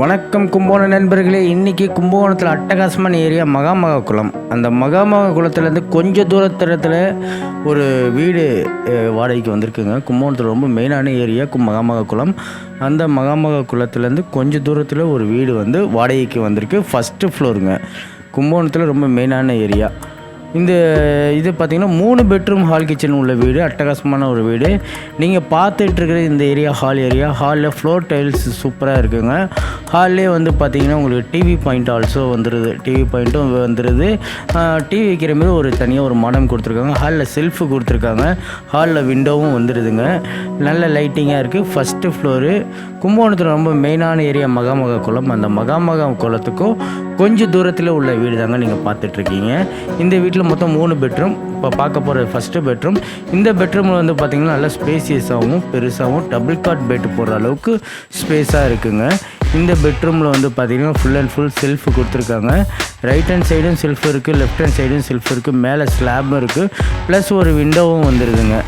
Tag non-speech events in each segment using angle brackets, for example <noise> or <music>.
வணக்கம் கும்பகோணம் நண்பர்களே. இன்றைக்கி கும்பகோணத்தில் அட்டகாசமான ஏரியா மகாமகா குளம் அந்த மகாமகா குளத்துலேருந்து கொஞ்சம் தூரத்தில் ஒரு வீடு வாடகைக்கு வந்திருக்குங்க. கும்பகோணத்தில் ரொம்ப மெயினான ஏரியா கு மகாமகா குளம் அந்த மகாமகா குளத்துலேருந்து கொஞ்சம் தூரத்தில் ஒரு வீடு வந்து வாடகைக்கு வந்திருக்கு. ஃபஸ்ட்டு ஃப்ளோருங்க கும்பகோணத்தில் ரொம்ப மெயினான ஏரியா. இந்த இது பார்த்திங்கன்னா மூணு பெட்ரூம் ஹால் கிச்சன் உள்ள வீடு அட்டகாசமான ஒரு வீடு. நீங்கள் பார்த்துட்ருக்கிற இந்த ஏரியா ஹால் ஏரியா ஹாலில் ஃப்ளோர் டைல்ஸ் சூப்பராக இருக்குங்க. ஹால்லே வந்து பார்த்தீங்கன்னா உங்களுக்கு டிவி பாயிண்ட் ஆல்சோ வந்துடுது டிவி பாயிண்ட்டும் வந்துடுது டிவி வைக்கிற மாதிரி ஒரு தனியாக ஒரு மாடம் கொடுத்துருக்காங்க. ஹாலில் செல்ஃபு கொடுத்துருக்காங்க. ஹாலில் விண்டோவும் வந்துடுதுங்க நல்ல லைட்டிங்காக இருக்குது ஃபஸ்ட்டு ஃப்ளோரு கும்பகோணத்தில் ரொம்ப மெயினான ஏரியா மகாமகா குளம். அந்த மகாமகா குளத்துக்கும் கொஞ்சம் தூரத்தில் உள்ள வீடு தாங்க நீங்கள் பார்த்துட்ருக்கீங்க இந்த வீட்டில் மொத்தம் மூணு பெட்ரூம். இப்போ பார்க்க போகிற ஃபஸ்ட்டு பெட்ரூம். இந்த பெட்ரூமில் வந்து பார்த்திங்கன்னா நல்லா ஸ்பேசியஸாகவும் பெருசாகவும் டபுள் காட் பெட் போடுற அளவுக்கு ஸ்பேஸாக இருக்குங்க. இந்த பெட்ரூமில் வந்து பார்த்திங்கன்னா ஃபுல் அண்ட் ஃபுல் செல்ஃப் கொடுத்துருக்காங்க. ரைட் ஹேண்ட் சைடும் செல்ஃப் இருக்குது லெஃப்ட் ஹேண்ட் சைடும் செல்ஃப் இருக்குது மேலே ஸ்லாபும் இருக்குது ப்ளஸ் ஒரு விண்டோவும் வந்துடுதுங்க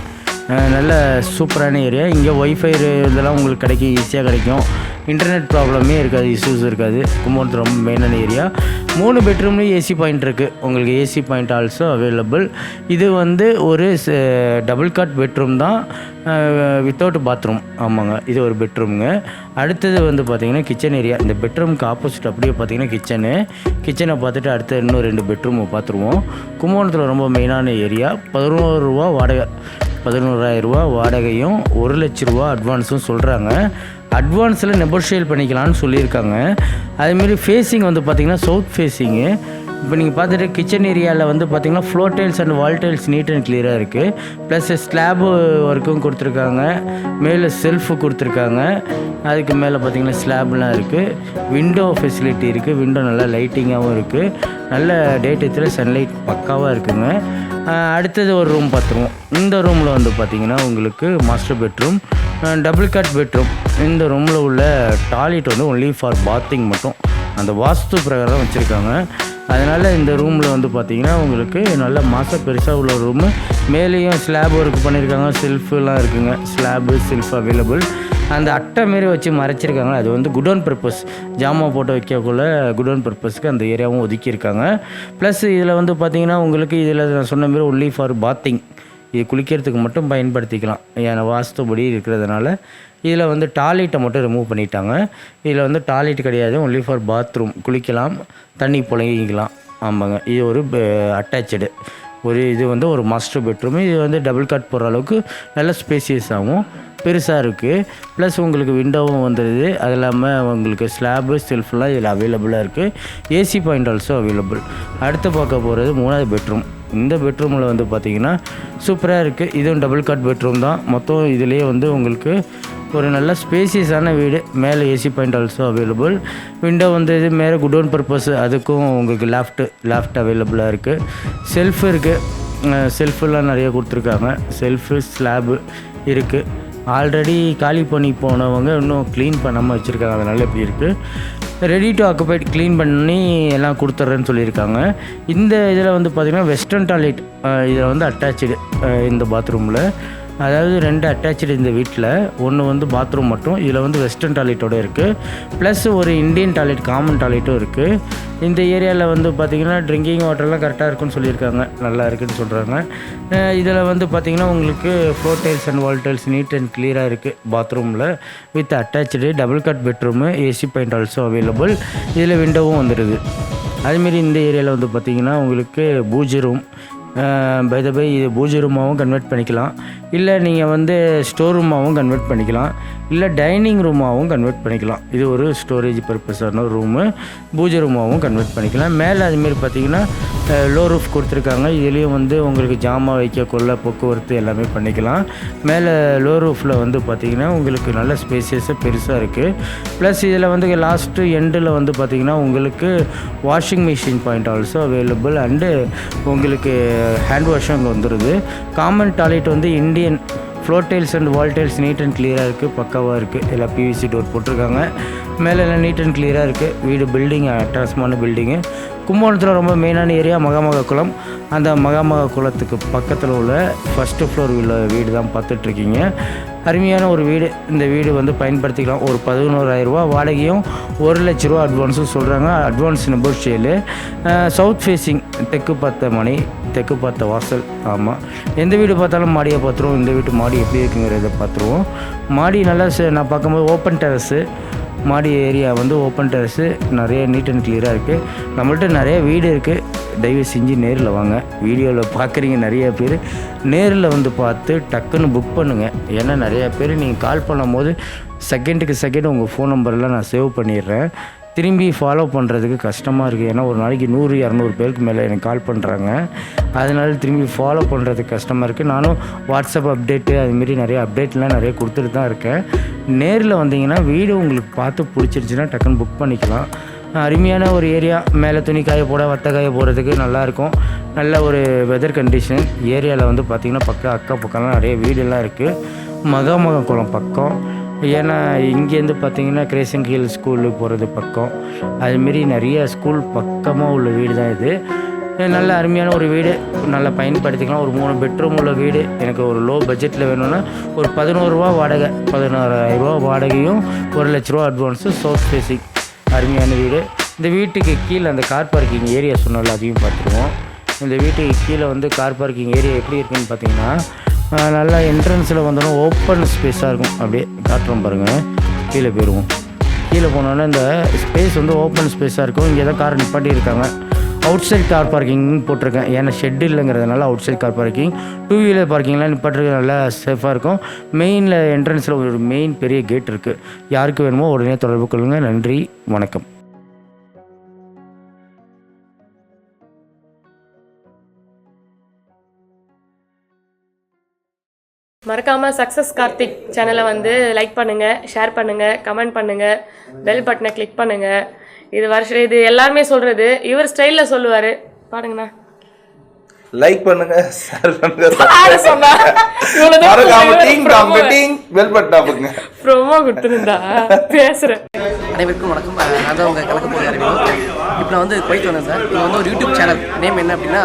நல்ல சூப்பரான ஏரியா இங்கே ஒய்ஃபை இதெல்லாம் உங்களுக்கு கிடைக்கும் ஈஸியாக கிடைக்கும். இன்டர்நெட் ப்ராப்ளமே இருக்காது இஷ்யூஸ் இருக்காது. கும்பகோணத்தில் ரொம்ப மெயினான ஏரியா மூணு பெட்ரூம்லேயும் ஏசி பாயிண்ட் இருக்குது உங்களுக்கு ஏசி பாயிண்ட் ஆல்சோ அவைலபிள் இது வந்து ஒரு டபுள் காட் பெட்ரூம் தான் வித்தவுட் பாத்ரூம் ஆமாங்க. இது ஒரு பெட்ரூமுங்க அடுத்தது வந்து பார்த்திங்கன்னா கிச்சன் ஏரியா இந்த பெட்ரூம்க்கு ஆப்போசிட் அப்படியே பார்த்தீங்கன்னா கிச்சனு கிச்சனை பார்த்துட்டு அடுத்து இன்னும் ரெண்டு பெட்ரூம் பார்த்துருவோம். கும்பகோணத்தில் ரொம்ப மெயினான ஏரியா பதினோரு ரூபா வாடகை. பதினோராயிரரூவா வாடகையும் ஒரு லட்ச ரூபா அட்வான்ஸும் சொல்கிறாங்க அட்வான்ஸில் நெகோஷியேட் பண்ணிக்கலாம்னு சொல்லியிருக்காங்க. அதேமாரி ஃபேஸிங் வந்து பார்த்திங்கன்னா சவுத் ஃபேஸிங்கு இப்போ நீங்கள் பார்த்துட்டு கிச்சன் ஏரியாவில் வந்து பார்த்தீங்கன்னா floor tiles and wall tiles neat and கிளியராக இருக்குது ப்ளஸ் ஸ்லாபு ஒர்க்கும் கொடுத்துருக்காங்க. மேலே செல்ஃபு கொடுத்துருக்காங்க. அதுக்கு மேலே பார்த்தீங்கன்னா ஸ்லாப்லாம் இருக்குது விண்டோ ஃபெசிலிட்டி இருக்குது விண்டோ நல்லா லைட்டிங்காகவும் இருக்குது நல்ல டே டயத்தில் சன்லைட் பக்காவாக இருக்குங்க. அடுத்தது ஒரு ரூம் பார்த்துருவோம். இந்த ரூமில் வந்து பார்த்திங்கன்னா உங்களுக்கு master bedroom double cot bedroom இந்த ரூமில் உள்ள டாய்லெட் வந்து ஒன்லி ஃபார் பாத்திங் மட்டும். அந்த வாஸ்து பிரகாரம் வச்சுருக்காங்க. அதனால் இந்த ரூமில் வந்து பார்த்திங்கன்னா உங்களுக்கு நல்ல மாதம் பெருசாக உள்ள ரூமு மேலேயும் ஸ்லாப் ஒர்க் பண்ணியிருக்காங்க செல்ஃபுலாம் இருக்குங்க. ஸ்லாபு செல்ஃப் அவைலபிள் அந்த அட்டை மாரி வச்சு மறைச்சிருக்காங்க. அது வந்து குடோன் பர்பஸ் ஜாமான் போட்டு வைக்கக்குள்ள குடோன் பர்பஸ்க்கு அந்த ஏரியாவும் ஒதுக்கியிருக்காங்க. ப்ளஸ் இதில் வந்து பார்த்திங்கன்னா உங்களுக்கு இதில் நான் சொன்ன மாரி ஒன்லி ஃபார் பாத்திங் இது குளிக்கிறதுக்கு மட்டும் பயன்படுத்திக்கலாம். ஏன்னா வாஸ்துபடி இருக்கிறதுனால இதில் வந்து டாய்லெட்டை மட்டும் ரிமூவ் பண்ணிட்டாங்க. இதில் வந்து டாய்லெட் கிடையாது. ஒன்லி ஃபார் பாத்ரூம் குளிக்கலாம் தண்ணி புழங்கிக்கலாம். ஆமாங்க. இது ஒரு அட்டாச்சு ஒரு இது வந்து ஒரு மாஸ்டர் பெட்ரூம் இது வந்து டபுள் காட் போகிற அளவுக்கு நல்ல ஸ்பேசியஸாகவும் பெருசாக இருக்குது ப்ளஸ் உங்களுக்கு விண்டோவும் வந்துடுது அது இல்லாமல் உங்களுக்கு ஸ்லாபு செல்ஃப்லாம் இதில் அவைலபிளாக இருக்குது ஏசி பாயிண்ட் ஆல்சோ அவைலபிள் அடுத்து பார்க்க போகிறது மூணாவது பெட்ரூம் இந்த பெட்ரூமில் வந்து பார்த்தீங்கன்னா சூப்பராக இருக்குது. இதுவும் டபுள் காட் பெட்ரூம் தான். மொத்தம் இதுலேயே வந்து உங்களுக்கு ஒரு நல்ல ஸ்பேசியஸான வீடு. மேலே AC point also available window வந்து இது மேலே குடோன் பர்பஸ் அதுக்கும் உங்களுக்கு லேஃப்ட் லேஃப்ட் அவைலபிளாக இருக்குது செல்ஃப் இருக்குது செல்ஃபெல்லாம் நிறைய கொடுத்துருக்காங்க. செல்ஃபு ஸ்லாபு இருக்குது ஆல்ரெடி காலி பண்ணி போனவங்க இன்னும் க்ளீன் பண்ணாமல் வச்சுருக்காங்க. அதனால் இப்படி இருக்குது ரெடி டு ஆக்குபைட் க்ளீன் பண்ணி எல்லாம் கொடுத்துட்றேன்னு சொல்லியிருக்காங்க. இந்த இதில் வந்து பார்த்திங்கன்னா வெஸ்டர்ன் டாய்லெட் இதில் வந்து அட்டாச்சு இந்த பாத்ரூமில் அதாவது ரெண்டு அட்டாச்சு இந்த வீட்டில் ஒன்று வந்து பாத்ரூம் மட்டும் இதில் வந்து வெஸ்டர்ன் டாய்லெட்டோடு இருக்குது ப்ளஸ் ஒரு இந்தியன் டாய்லெட் காமன் டாய்லெட்டும் இருக்குது இந்த ஏரியாவில் வந்து பார்த்திங்கன்னா ட்ரிங்கிங் வாட்டர்லாம் கரெக்டாக இருக்குன்னு சொல்லியிருக்காங்க. நல்லா இருக்குன்னு சொல்கிறாங்க இதில் வந்து பார்த்திங்கன்னா உங்களுக்கு floor tiles and wall tiles neat and கிளியராக இருக்குது பாத்ரூமில் with attach double cot bedroom AC point also available இதில் விண்டோவும் வந்துடுது அதுமாரி இந்த ஏரியாவில் வந்து பார்த்திங்கன்னா உங்களுக்கு pooja room by the by இது பூஜை ரூமாகவும் கன்வெர்ட் பண்ணிக்கலாம். இல்லை நீங்கள் வந்து ஸ்டோர் ரூமாகவும் கன்வெர்ட் பண்ணிக்கலாம். இல்லை டைனிங் ரூமாகவும் கன்வெர்ட் பண்ணிக்கலாம். இது ஒரு ஸ்டோரேஜ் பர்பஸான ரூமு பூஜை ரூமாகவும் கன்வெர்ட் பண்ணிக்கலாம். மேலே அதுமாரி பார்த்தீங்கன்னா லோ ரூஃப் கொடுத்துருக்காங்க. இதுலேயும் வந்து உங்களுக்கு ஜாமான் வைக்க கொள்ள போக்குவரத்து எல்லாமே பண்ணிக்கலாம். மேலே லோ ரூஃபில் வந்து பார்த்தீங்கன்னா உங்களுக்கு நல்ல ஸ்பேசியஸாக பெருசாக இருக்குது ப்ளஸ் இதில் வந்து லாஸ்ட்டு எண்டில் வந்து பார்த்தீங்கன்னா உங்களுக்கு washing machine point also available and உங்களுக்கு ஹேண்ட் வாஷும் அங்கே வந்துடுது காமன் டாய்லெட் வந்து Indian floor tiles and wall tiles neat and கிளியராக இருக்குது பக்காவாக இருக்குது எல்லாம் பிவிசி டோர் போட்டிருக்காங்க. மேலே எல்லாம் நீட் அண்ட் கிளியராக இருக்குது வீடு பில்டிங் அட்டாசமான பில்டிங்கு கும்பகோணத்தில் ரொம்ப மெயினான ஏரியா மகாமக குளம். அந்த மகாமக குளத்துக்கு பக்கத்தில் உள்ள ஃபஸ்ட்டு ஃப்ளோர் உள்ள வீடு தான் பார்த்துட்ருக்கீங்க. அருமையான ஒரு வீடு. இந்த வீடு வந்து பயன்படுத்திக்கலாம். ஒரு பதினோராயிரரூபா வாடகையும் ஒரு லட்ச ரூபா அட்வான்ஸும் சொல்கிறாங்க அட்வான்ஸ் நெகோஷியலு சவுத் ஃபேஸிங் தெற்கு பார்த்த மனை தெற்கு பார்த்த வாசல். ஆமாம் எந்த வீடு பார்த்தாலும் மாடியை பார்த்துருவோம். இந்த வீட்டு மாடி எப்படி இருக்குங்கிறத பார்த்துருவோம். மாடி நல்லா நான் பார்க்கும்போது ஓப்பன் டெரஸு மாடி ஏரியா வந்து ஓப்பன் டெரஸு நிறைய நீட் அண்ட் கிளியராக இருக்குது நம்மள்ட்ட நிறைய வீடு இருக்குது தயவு செஞ்சு நேரில் வாங்க. வீடியோவில் பார்க்குறீங்க நிறைய பேர். நேரில் வந்து பார்த்து டக்குன்னு புக் பண்ணுங்கள் ஏன்னா நிறையா பேர் நீங்கள் கால் பண்ணும்போது செகண்டுக்கு செகண்ட் உங்கள் ஃபோன் நம்பர்லாம் நான் சேவ் பண்ணிடுறேன். திரும்பி ஃபாலோ பண்ணுறதுக்கு கஷ்டமாக இருக்குது ஏன்னா ஒரு நாளைக்கு நூறு இரநூறு பேருக்கு மேலே எனக்கு கால் பண்ணுறாங்க அதனால திரும்பி ஃபாலோ பண்ணுறதுக்கு கஷ்டமாக இருக்குது நானும் வாட்ஸ்அப் அப்டேட்டு அதுமாரி நிறைய அப்டேட்லாம் நிறைய கொடுத்துட்டு தான் இருக்கேன். நேரில் வந்தீங்கன்னா வீடு உங்களுக்கு பார்த்து பிடிச்சிருச்சுன்னா டக்குன்னு புக் பண்ணிக்கலாம். அருமையான ஒரு ஏரியா மேலே துணி காய போட வத்த காய போடுறதுக்கு நல்லாயிருக்கும் நல்ல ஒரு வெதர் கண்டிஷன் ஏரியாவில் வந்து பார்த்திங்கன்னா பக்கம் அக்கா பக்கம்லாம் நிறைய வீடெல்லாம் இருக்குது மகாமக குளம் பக்கம். ஏன்னா இங்கேருந்து பார்த்தீங்கன்னா கிரேசன் ஹில் ஸ்கூலுக்கு போகிறது பக்கம். அதுமாரி நிறைய ஸ்கூல் பக்கமாக உள்ள வீடு தான் இது. நல்ல அருமையான ஒரு வீடு. நல்லா பயன்படுத்திக்கலாம். ஒரு மூணு பெட்ரூம் உள்ள வீடு. எனக்கு ஒரு லோ பட்ஜெட்டில் வேணும்னா ஒரு பதினோருவா வாடகை. பதினோராயிரரூவா வாடகையும் ஒரு லட்ச ரூபா அட்வான்ஸு சோஸ் பேசிக் அருமையான வீடு. இந்த வீட்டுக்கு கீழே அந்த கார் பார்க்கிங் ஏரியா சொன்னால அதையும் பார்த்துருவோம். இந்த வீட்டுக்கு கீழே வந்து கார் பார்க்கிங் ஏரியா எப்படி இருக்குன்னு பார்த்தீங்கன்னா நல்லா என்ட்ரன்ஸில் வந்தோன்னா ஓப்பன் ஸ்பேஸாக இருக்கும். அப்படியே காட்டுறோம் பாருங்கள் கீழே போயிடுவோம் கீழே போனோன்னா இந்த ஸ்பேஸ் வந்து ஓப்பன் ஸ்பேஸாக இருக்கும். இங்கே தான் கார் நிப்பாட்டியிருக்காங்க. அவுட் சைட் கார் பார்க்கிங்னு போட்டிருக்கேன். ஏன்னா shed இல்லைங்கிறதுனால outside car parking two wheeler பார்க்கிங்லாம் நிப்பாட்டுறது நல்லா சேஃபாக இருக்கும். மெயினில் என்ட்ரன்ஸில் ஒரு மெயின் பெரிய கேட் இருக்குது யாருக்கு வேணுமோ உடனே தொடர்பு கொள்ளுங்கள் நன்றி. வணக்கம். மறக்காம சக்ஸஸ் கார்த்திக் சேனலை வந்து லைக் பண்ணுங்க ஷேர் பண்ணுங்க கமெண்ட் பண்ணுங்க பெல் பட்டனை கிளிக் பண்ணுங்க. இது வருஷம் இது எல்லாருமே சொல்றது இவர் ஸ்டைல்ல சொல்லுவாரு. பாடுங்கண்ணா லைக் பண்ணுங்க ஷேர் பண்ணுங்க <laughs> பாட சொன்னா மறக்காம டீம் டாம் டீம் வெல் பட்டா பண்ணுங்க ப்ரோமோ கொடுத்துருந்தா. பேசுறேன். அனைவருக்கும் வணக்கம். நான் தான் உங்கள் கலக்க போகிற அறிவு இப்போ நான் வந்து குவைத் வந்தேன் சார். இது வந்து ஒரு யூடியூப் சேனல் நேம் என்ன அப்படின்னா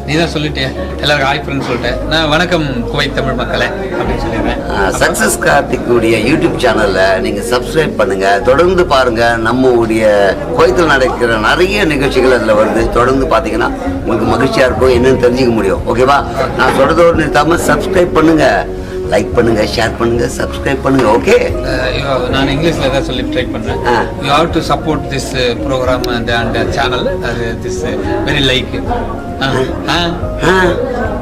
நீ தான் சொல்லிட்டிய எல்லாருக்கும் ஹாய் ஃப்ரெண்ட் சொல்லிட்டேன். நான் வணக்கம் குவைத் தமிழ் மக்களே அப்படின்னு சொல்லிடுறேன். சக்சஸ் கார்த்திக்குடைய யூடியூப் சேனல்ல நீங்க சப்ஸ்கிரைப் பண்ணுங்க. தொடர்ந்து பாருங்க. நம்ம உடைய கோயத்தில் நடக்கிற நிறைய நிகழ்ச்சிகள் அதுல வருது. தொடர்ந்து பாத்தீங்கன்னா உங்களுக்கு மகிழ்ச்சியா இருக்கும். என்னன்னு தெரிஞ்சுக்க முடியும். ஓகேவா நான் சொல்றதோடு நிறுத்தாம சப்ஸ்கிரைப் பண்ணுங்க. லைக் பண்ணுங்க ஷேர் பண்ணுங்க சப்ஸ்கிரைப் பண்ணுங்க. ஓகே நான் இங்கிலீஷ்ல தான் சொல்லி ட்ரை பண்றேன். You have to support this program and and channel அது திஸ் வெரி லைக் 嗯嗯嗯